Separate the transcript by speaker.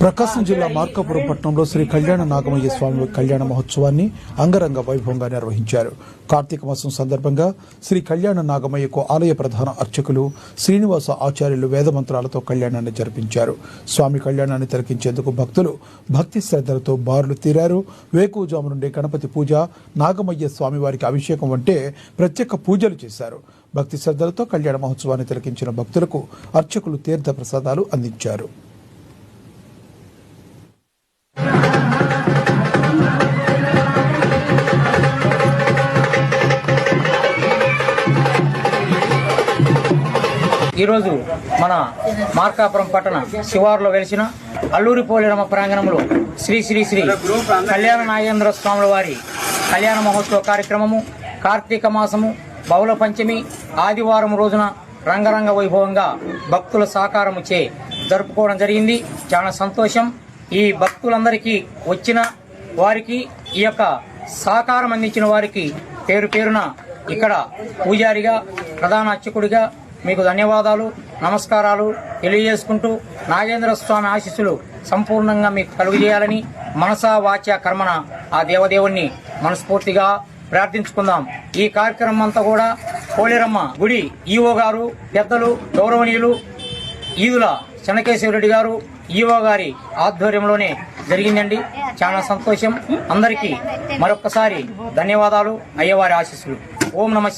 Speaker 1: ప్రకాశం జిల్లా మార్కాపురం పట్టణంలో శ్రీ కళ్యాణ నాగమయ్య స్వామి కళ్యాణ మహోత్సవాన్ని అంగరంగ వైభవంగా నిర్వహించారు. కార్తీక మాసం సందర్భంగా శ్రీ కళ్యాణ నాగమయ్యకు ఆలయ ప్రధాన అర్చకులు శ్రీనివాస ఆచార్యులు వేదమంత్రాలతో కళ్యాణాన్ని జరిపించారు. స్వామి కళ్యాణాన్ని తిలకించేందుకు భక్తులు భక్తి శ్రద్ధలతో బారులు తీరారు. వేకువజాము నుండి గణపతి పూజ నాగమయ్య స్వామివారికి అభిషేకం వంటే ప్రత్యేక పూజలు చేశారు. భక్తి శ్రద్ధలతో కళ్యాణ మహోత్సవాన్ని తిలకించిన భక్తులకు అర్చకులు తీర్థ ప్రసాదాలు అందించారు.
Speaker 2: ఈరోజు మన మార్కాపురం పట్టణ శివారులో వెలిసిన అల్లూరి పోలేరమ్మ ప్రాంగణంలో శ్రీ శ్రీ శ్రీ కళ్యాణ నాగేంద్ర స్వాముల వారి కళ్యాణ మహోత్సవ కార్యక్రమము కార్తీక మాసము బహుళ పంచమి ఆదివారం రోజున రంగరంగ వైభవంగా భక్తుల సహకారము చే జరుపుకోవడం జరిగింది. చాలా సంతోషం. ఈ భక్తులందరికీ వచ్చిన వారికి ఈ యొక్క సహకారం అందించిన వారికి పేరు పేరున ఇక్కడ పూజారిగా ప్రధాన అర్చకుడిగా మీకు ధన్యవాదాలు నమస్కారాలు తెలియజేసుకుంటూ నాగేంద్ర స్వామి ఆశీస్సులు సంపూర్ణంగా మీకు కలుగజేయాలని మనసా వాచ్య కర్మన ఆ దేవదేవుణ్ణి మనస్ఫూర్తిగా ప్రార్థించుకుందాం. ఈ కార్యక్రమం అంతా కూడా పోలేరమ్మ గుడి ఈవో గారు పెద్దలు గౌరవనీయులు ఈదుల చెన్నకేశ్వరరెడ్డి గారు ఈవో గారి ఆధ్వర్యంలోనే జరిగిందండి. చాలా సంతోషం. అందరికీ మరొక్కసారి ధన్యవాదాలు అయ్యవారి ఆశీస్సులు. ఓం నమ